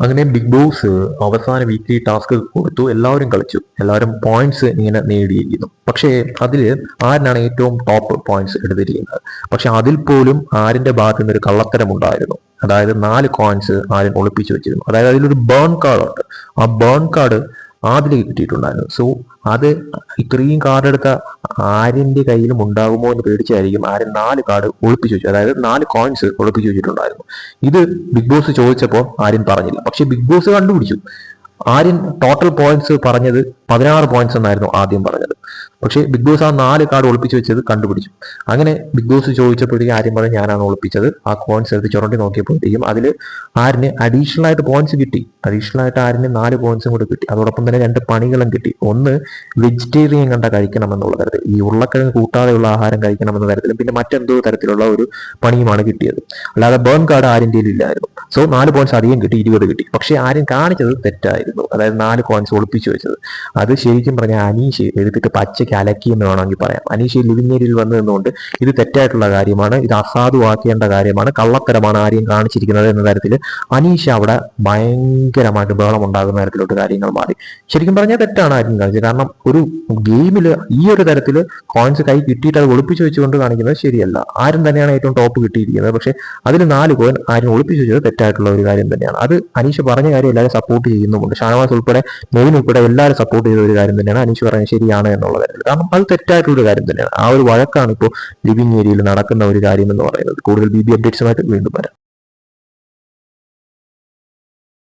അങ്ങനെ big boss അവസാന weekly task കൊടുത്തു. എല്ലാവരും കളിച്ചു. എല്ലാവരും പോയിന്റ്സ് ഇങ്ങനെ നേടിയിരിക്കുന്നു. പക്ഷേ അതിൽ ആരിനാണ് ഏറ്റവും ടോപ്പ് പോയിന്റ്സ് എടുത്തിരിക്കുന്നത്? പക്ഷെ അതിൽ പോലും ആരിന്റെ ഭാഗത്തു നിന്ന് ഒരു കള്ളത്തരം ഉണ്ടായിരുന്നു. അതായത് നാല് കോയിൻസ് ആരും ഒളിപ്പിച്ചു വെച്ചിരുന്നു. അതായത് അതിലൊരു ബേൺ കാർഡ് ഉണ്ട്. ആ ബേൺ കാർഡ് ആദിലേക്ക് കിട്ടിയിട്ടുണ്ടായിരുന്നു. സോ അത് ഇത്രയും കാർഡ് എടുത്ത ആര്യന്റെ കയ്യിലും ഉണ്ടാകുമോ എന്ന് പേടിച്ചായിരിക്കും ആര്യൻ നാല് കാർഡ് ഒളിപ്പിച്ചു വെച്ചു. അതായത് നാല് കോയിൻസ് ഒളിപ്പിച്ചു വെച്ചിട്ടുണ്ടായിരുന്നു. ഇത് ബിഗ് ബോസ് ചോദിച്ചപ്പോൾ ആര്യൻ പറഞ്ഞില്ല. പക്ഷെ ബിഗ് ബോസ് കണ്ടുപിടിച്ചു. ആര്യൻ ടോട്ടൽ പോയിന്റ്സ് പറഞ്ഞത് പതിനാറ് പോയിന്റ്സ് എന്നായിരുന്നു ആദ്യം പറഞ്ഞത്. പക്ഷേ ബിഗ് ബോസ് ആ നാല് കാർഡ് ഒളിപ്പിച്ച് വെച്ചത് കണ്ടുപിടിച്ചു. അങ്ങനെ ബിഗ് ബോസ് ചോദിച്ചപ്പോഴത്തേക്കും ആര്യം പറഞ്ഞു ഞാനാണ് ഒളിപ്പിച്ചത്. ആ കോയിൻസ് എടുത്ത് ചുരണ്ടി നോക്കിയപ്പോഴത്തേക്കും അതിൽ ആരിന് അഡീഷണൽ ആയിട്ട് പോയിന്റ്സ് കിട്ടി. അഡീഷണൽ ആയിട്ട് ആരിന് നാല് പോയിന്റ്സും കൂടി കിട്ടി. അതോടൊപ്പം തന്നെ രണ്ട് പണികളും കിട്ടി. ഒന്ന് വെജിറ്റേറിയൻ കണ്ട കഴിക്കണം എന്നുള്ള തരത്തിൽ ഈ ഉരുളക്കിഴങ്ങ് കൂട്ടാതെയുള്ള ആഹാരം കഴിക്കണം എന്ന തരത്തിലും പിന്നെ മറ്റെന്തോ തരത്തിലുള്ള ഒരു പണിയുമാണ് കിട്ടിയത്. അല്ലാതെ ബേൺ കാർഡ് ആരിന്റെ ഇല്ലായിരുന്നു സോ നാല് പോയിന്റ്സ് അധികം കിട്ടി ഇരുപത് കിട്ടി. പക്ഷേ ആരും കാണിച്ചത് തെറ്റായിരുന്നു. അതായത് നാല് കോയിൻസ് ഒളിപ്പിച്ചു വെച്ചത്. അത് ശരിക്കും പറഞ്ഞാൽ അനീഷ് എടുത്തിട്ട് പച്ചയ്ക്ക് അലക്കി എന്ന് വേണമെങ്കിൽ പറയാം. അനീഷ് ലിവിംഗ് ഏരിയയിൽ വന്നു നിന്നുകൊണ്ട് ഇത് തെറ്റായിട്ടുള്ള കാര്യമാണ് ഇത് അസാധുവാക്കേണ്ട കാര്യമാണ് കള്ളത്തരമാണ് ആരെയും കാണിച്ചിരിക്കുന്നത് എന്ന തരത്തിൽ അനീഷ് അവിടെ ഭയങ്കരമായിട്ട് ബഹളം ഉണ്ടാകുന്ന തരത്തിലോട്ട് കാര്യങ്ങൾ മാറി. ശരിക്കും പറഞ്ഞാൽ തെറ്റാണ് ആരും കാണിച്ചത്. കാരണം ഒരു ഗെയിമിൽ ഈ ഒരു തരത്തിൽ കോയിൻസ് കൈ കിട്ടിയിട്ട് അത് ഒളിപ്പിച്ചു വെച്ചുകൊണ്ട് കാണിക്കുന്നത് ശരിയല്ല. ആരും തന്നെയാണ് ഏറ്റവും ടോപ്പ് കിട്ടിയിരിക്കുന്നത്. പക്ഷേ അതിൽ നാല് കോയിൻ ആരും ഒളിപ്പിച്ചു വെച്ചത് തെറ്റായിട്ടുള്ള ഒരു കാര്യം തന്നെയാണ്. അത് അനീഷ് പറഞ്ഞ കാര്യം എല്ലാവരും സപ്പോർട്ട് ചെയ്യുന്നുമുണ്ട്. ഷാനവാസ് ഉൾപ്പെടെ മെയിൻ ഉൾപ്പെടെ എല്ലാവരും സപ്പോർട്ട് ചെയ്ത ഒരു കാര്യം തന്നെയാണ്. അനീഷ് പറയുന്നത് ശരിയാണ് എന്നുള്ള കാര്യത്തിൽ കാരണം അത് തെറ്റായിട്ടുള്ള കാര്യം തന്നെയാണ്. ആ ഒരു വഴക്കാണ് ഇപ്പോൾ ലിവിങ് ഏരിയയിൽ നടക്കുന്ന ഒരു കാര്യം എന്ന് പറയുന്നത്. കൂടുതൽ ബി ബി അപ്ഡേറ്റ്സുമായിട്ട് വീണ്ടും വരാം.